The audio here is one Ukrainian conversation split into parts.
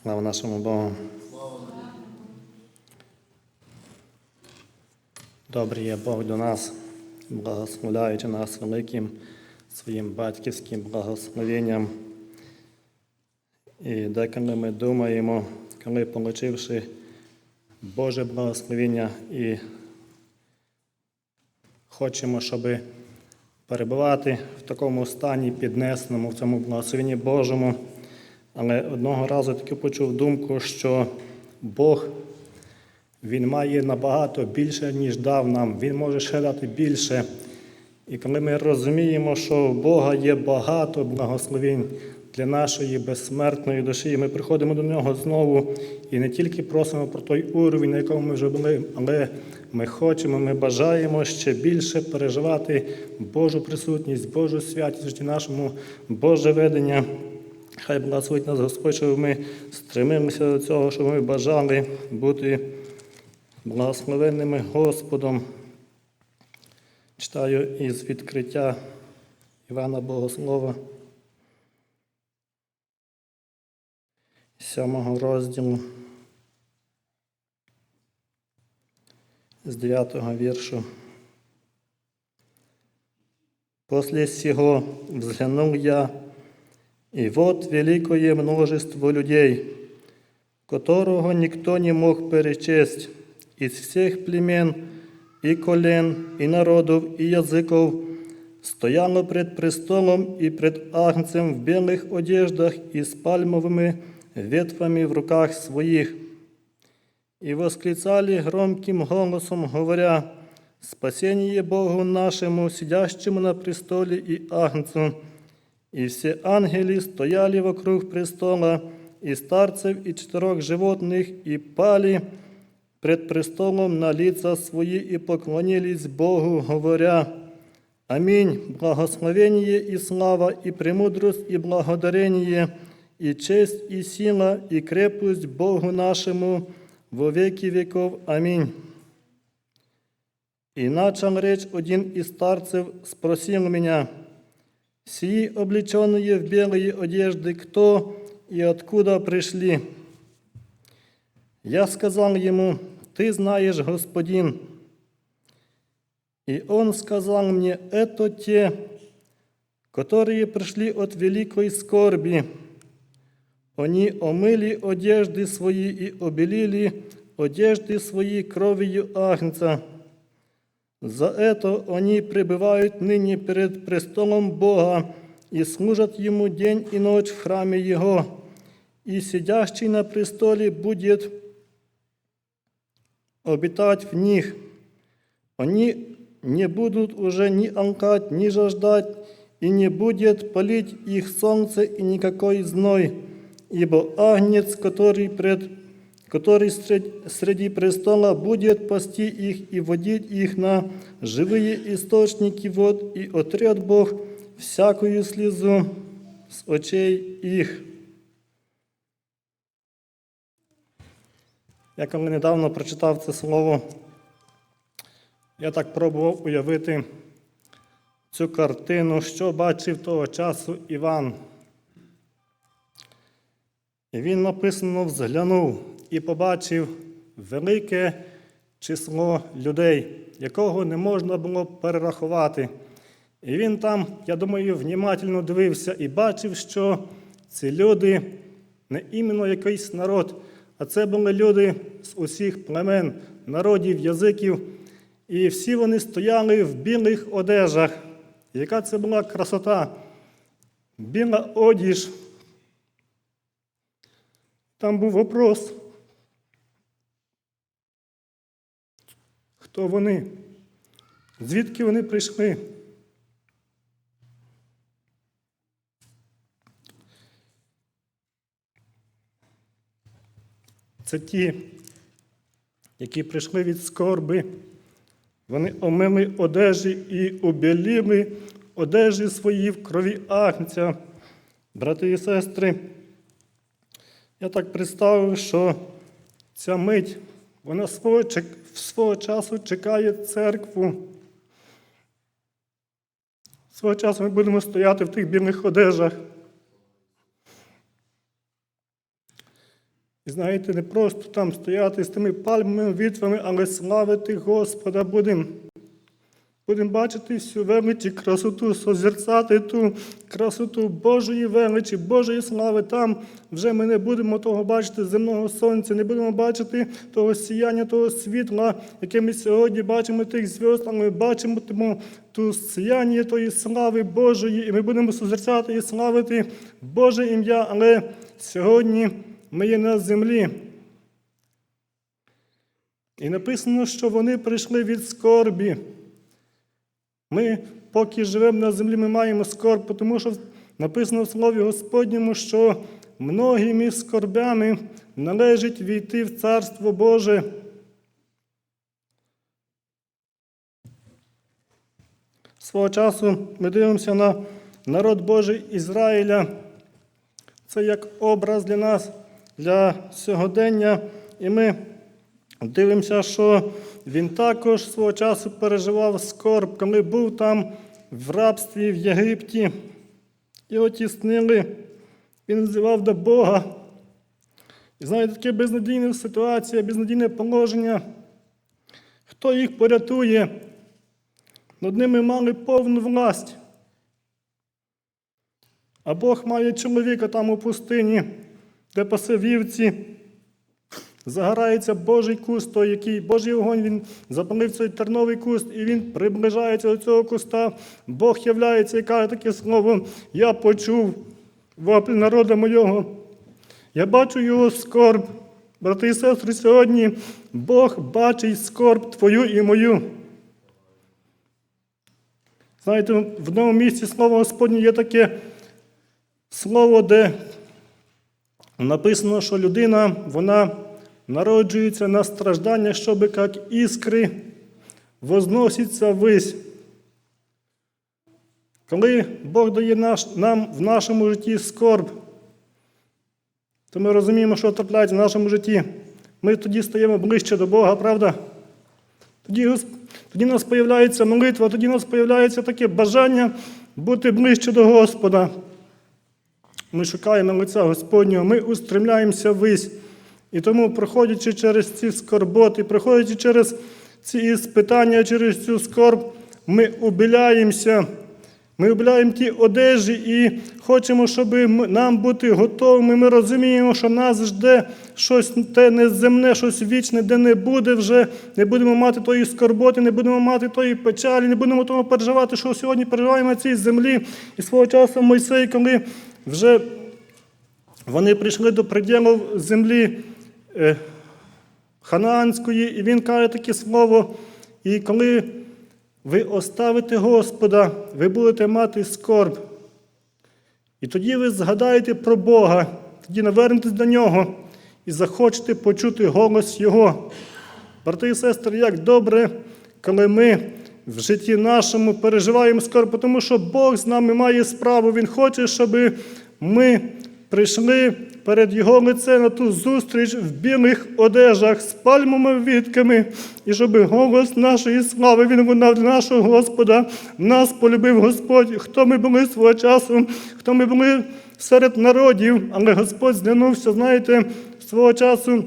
Слава нашому Богу. Добрий є Бог до нас, благословляючи нас великим своїм батьківським благословенням. І деколи ми думаємо, коли, получивши Боже благословення і хочемо, щоб перебувати в такому стані піднесеному, в цьому благословенні Божому. Але одного разу таки почув думку, що Бог Він має набагато більше, ніж дав нам. Він може ще дати більше. І коли ми розуміємо, що в Бога є багато благословень для нашої безсмертної душі, ми приходимо до нього знову і не тільки просимо про той уровень, на якому ми вже були, але ми хочемо, ми бажаємо ще більше переживати Божу присутність, Божу святість в нашому, Боже ведення. Хай благословить нас Господь, щоб ми стремилися до цього, щоб ми бажали бути благословенними Господом. Читаю із відкриття Івана Богослова, сьомого розділу, з дев'ятого віршу. После сего взглянул я, и вот великое множество людей, которого никто не мог перечесть, из всех племен и колен, и народов, и языков, стояло пред престолом и пред Агнцем в белых одеждах и с пальмовыми ветвами в руках своих, и восклицали громким голосом, говоря, «Спасение Богу нашему, сидящему на престоле и Агнцу!» И все ангели стояли вокруг престола, и старцев, и четырех животных, и пали пред престолом на лица свои, и поклонились Богу, говоря, Аминь, благословение и слава, и премудрость, и благодарение, и честь, и сила, и крепость Богу нашему во веки веков. Аминь. И начал речь один из старцев, спросил меня, «Сии облеченные в белые одежды, кто и откуда пришли?» Я сказал ему, «Ты знаешь, Господин». И он сказал мне, «Это те, которые пришли от великой скорби. Они омыли одежды свои и обелили одежды свои кровью Агнца». За это они пребывают ныне перед престолом Бога и служат Ему день и ночь в храме Его, и сидящий на престоле будет обитать в них. Они не будут уже ни алкать, ни жаждать, и не будет палить их солнце и никакой зной, ибо Агнец, который пред который сред- среди престола будет пасти их и водить их на живые источники вод, и отрет Бог всякую слезу с очей их. Я коли недавно прочитав це слово, я так пробував уявити цю картину, що бачив того часу Іван. І він написано взглянув і побачив велике число людей, якого не можна було перерахувати. І він там, я думаю, внімательно дивився і бачив, що ці люди не іменно якийсь народ, а це були люди з усіх племен, народів, язиків. І всі вони стояли в білих одежах. Яка це була красота? Біла одіж. Там був вопрос. Хто вони? Звідки вони прийшли? Це ті, які прийшли від скорби. Вони омили одежі і обіліли одежі свої в крові агнця. Брати і сестри, я так представив, що ця мить, вона свого, свого часу чекає церкву. Свого часу ми будемо стояти в тих білих одежах. І знаєте, не просто там стояти з тими пальмами, вітвами, але славити Господа будемо. Будемо бачити всю велич і красоту, созерцати ту красоту Божої величі, Божої слави. Там вже ми не будемо того бачити земного сонця, не будемо бачити того сіяння, того світла, яке ми сьогодні бачимо тих зв'язд, але ми бачимо ту сіяння тої слави Божої, і ми будемо созерцати і славити Боже ім'я. Але сьогодні ми є на землі. І написано, що вони прийшли від скорбі. Ми, поки живемо на землі, ми маємо скорб, тому що написано в Слові Господньому, що многими скорбями належить війти в Царство Боже. Свого часу ми дивимося на народ Божий Ізраїля. Це як образ для нас, для сьогодення. І ми дивимося, що він також свого часу переживав скорб, коли був там в рабстві в Єгипті. Його тіснили, він взивав до Бога. І знаєте, таке безнадійна ситуація, безнадійне положення. Хто їх порятує? Над ними мали повну власть. А Бог має чоловіка там у пустині, де пасе вівці. Загорається Божий куст, той, який Божий огонь, він запалив цей терновий куст, і він приближається до цього куста. Бог являється і каже таке слово: Я почув вопль народу мого. Я бачу його скорб. Брати і сестри, сьогодні Бог бачить скорб твою і мою. Знаєте, в одному місці слово Господнє є таке слово, де написано, що людина, вона народжується на страждання, щоб як іскри возноситься ввись. Коли Бог дає наш, нам в нашому житті скорб, то ми розуміємо, що трапляється в нашому житті. Ми тоді стаємо ближче до Бога, правда? Тоді, тоді у нас з'являється молитва, тоді у нас з'являється таке бажання бути ближче до Господа. Ми шукаємо лиця Господнього, ми устремляємося ввись. І тому, проходячи через ці скорботи, проходячи через ці іспитання, через цю скорб, ми убіляємося. Ми обляємо ті одежі і хочемо, щоб нам бути готовими. Ми розуміємо, що нас жде щось те неземне, щось вічне, де не буде вже, не будемо мати тої скорботи, не будемо мати тої печалі, не будемо того переживати, що сьогодні переживаємо на цій землі. І свого часу Мойсей, коли вже вони прийшли до приділу землі Ханаанської, і він каже таке слово. І коли ви оставите Господа, ви будете мати скорб. І тоді ви згадаєте про Бога, тоді навернетесь до Нього і захочете почути голос Його. Брати і сестри, як добре, коли ми в житті нашому переживаємо скорб, тому що Бог з нами має справу. Він хоче, щоб ми прийшли перед Його лице на ту зустріч в білих одежах з пальмовими вітками, і щоб голос нашої слави він лунав для нашого Господа. Нас полюбив Господь, хто ми були свого часу, хто ми були серед народів, але Господь зглянувся, знаєте, свого часу.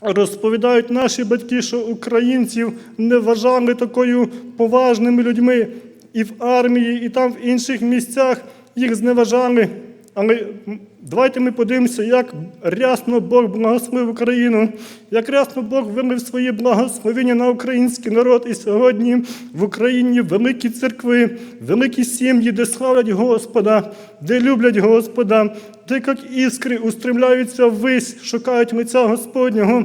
Розповідають наші батьки, що українців не вважали такою поважними людьми і в армії, і там в інших місцях їх зневажали. Але давайте ми подивимося, як рясно Бог благословив Україну, як рясно Бог вилив свої благословення на український народ. І сьогодні в Україні великі церкви, великі сім'ї, де славлять Господа, де люблять Господа, де як іскри устремляються ввись, шукають лиця Господнього.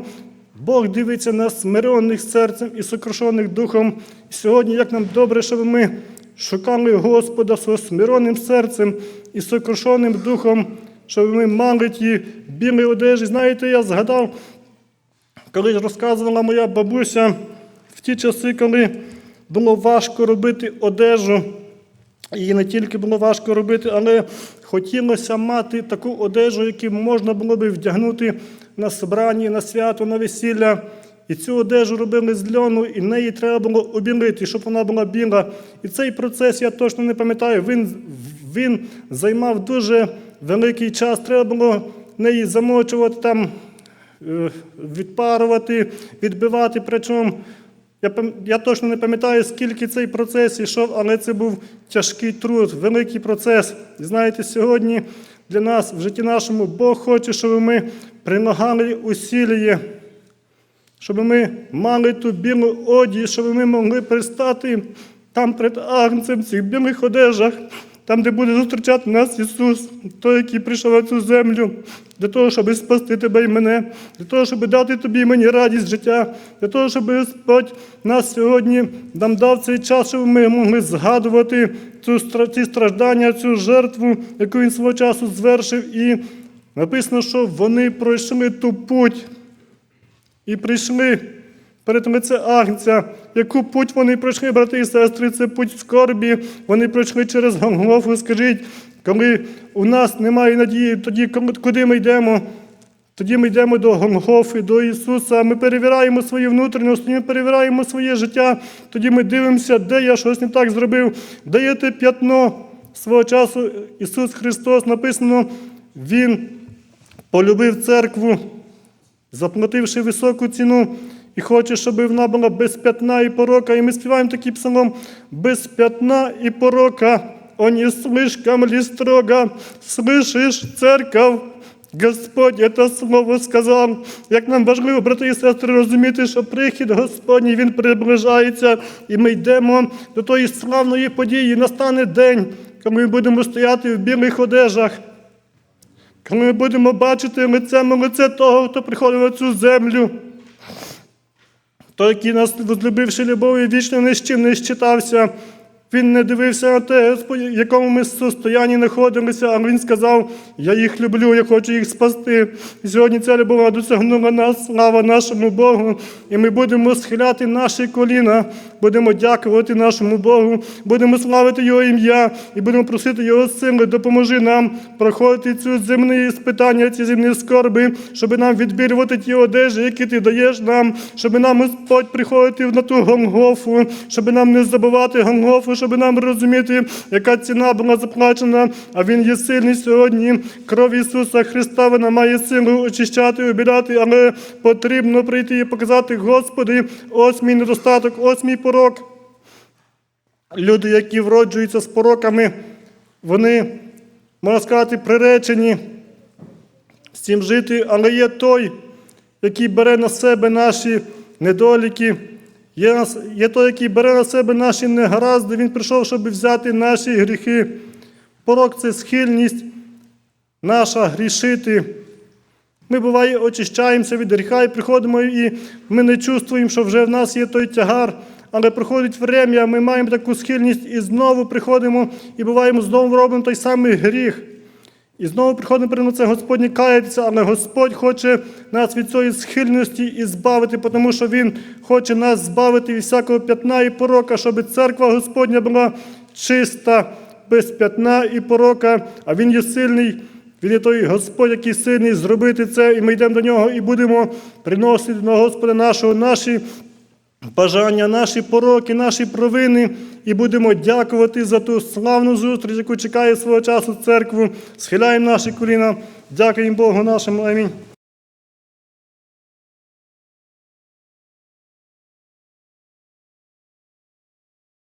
Бог дивиться на смиренних серцем і сокрушених духом. І сьогодні, як нам добре, щоб ми шукали Господа з смиренним серцем і сокрушеним духом, щоб ми мали ті білі одежі. Знаєте, я згадав, коли розказувала моя бабуся в ті часи, коли було важко робити одежу. І не тільки було важко робити, але хотілося мати таку одежу, яку можна було би вдягнути на собранні, на свято, на весілля. І цю одежу робили з льону, і неї треба було обілити, щоб вона була біла. І цей процес, я точно не пам'ятаю, він, він займав дуже великий час. Треба було неї замочувати там е, відпарувати, відбивати. Причому я, я точно не пам'ятаю, скільки цей процес йшов, але це був тяжкий труд, великий процес. І знаєте, сьогодні для нас в житті нашому Бог хоче, щоб ми прилагали усілля, щоб ми мали ту білу одіж, щоб ми могли пристати там перед агнцем в цих білих одежах, там, де буде зустрічати нас Ісус, той, який прийшов на цю землю, для того, щоб спасти тебе і мене, для того, щоб дати тобі і мені радість життя, для того, щоб Господь нас сьогодні нам дав цей час, щоб ми могли згадувати цю, ці страждання, цю жертву, яку він свого часу звершив. І написано, що вони пройшли ту путь і прийшли перед Агнця. Яку путь вони пройшли, брати і сестри, це путь в скорбі. Вони пройшли через Голгофу. Скажіть, коли у нас немає надії, тоді куди ми йдемо? Тоді ми йдемо до Голгофи, до Ісуса. Ми перевіряємо свої внутрішності, ми перевіряємо своє життя. Тоді ми дивимося, де я щось не так зробив, де є те п'ятно свого часу. Ісус Христос написано, Він полюбив церкву, заплативши високу ціну, і хоче, щоб вона була без п'ятна і порока. І ми співаємо такий псалом без п'ятна і порока. О, не слишком ли строго, слышиш, церков, Господь це слово сказав. Як нам важливо, брати і сестри, розуміти, що прихід Господній Він приближається, і ми йдемо до тої славної події. Настане день, коли ми будемо стояти в білих одежах. Ми будемо бачити лицем лице того, хто приходив на цю землю, той, який нас возлюбивши любов'ю вічно чим не щитався, він не дивився на те, в якому ми состоянні знаходилися, але він сказав: Я їх люблю, я хочу їх спасти. І сьогодні ця любов досягнула нас, слава нашому Богу. І ми будемо схиляти наші коліна, будемо дякувати нашому Богу, будемо славити Його ім'я і будемо просити Його сили, допоможи нам проходити цю земні спитання, ці земні скорби, щоб нам відбірювати ті одежі, які ти даєш нам, щоб нам Господь приходити на ту Голгофу, щоб нам не забувати Голгофу, щоб нам розуміти, яка ціна була заплачена, а Він є сильний сьогодні. Кров Ісуса Христа вона має силу очищати, обіляти, але потрібно прийти і показати, Господи, ось мій недостаток, ось мій порок. Люди, які вроджуються з пороками, вони, можна сказати, приречені з цим жити, але є той, який бере на себе наші недоліки, є, є той, який бере на себе наші негаразди, він прийшов, щоб взяти наші гріхи. Порок це схильність наша грішити. Ми буває очищаємося від гріха і приходимо, і ми не чувствуємо, що вже в нас є той тягар. Але проходить врем'я, ми маємо таку схильність і знову приходимо і буваємо знову робимо той самий гріх. І знову приходимо перед це Господні каятися, але Господь хоче нас від цієї схильності і збавити, тому що Він хоче нас збавити від всякого п'ятна і порока, щоб церква Господня була чиста, без п'ятна і порока, а Він є сильний. Він є той Господь, який сильний зробити це, і ми йдемо до нього і будемо приносити до Господа нашого наші бажання, наші пороки, наші провини, і будемо дякувати за ту славну зустріч, яку чекає свого часу церкву. Схиляємо наші коліна. Дякуємо Богу нашому. Амінь.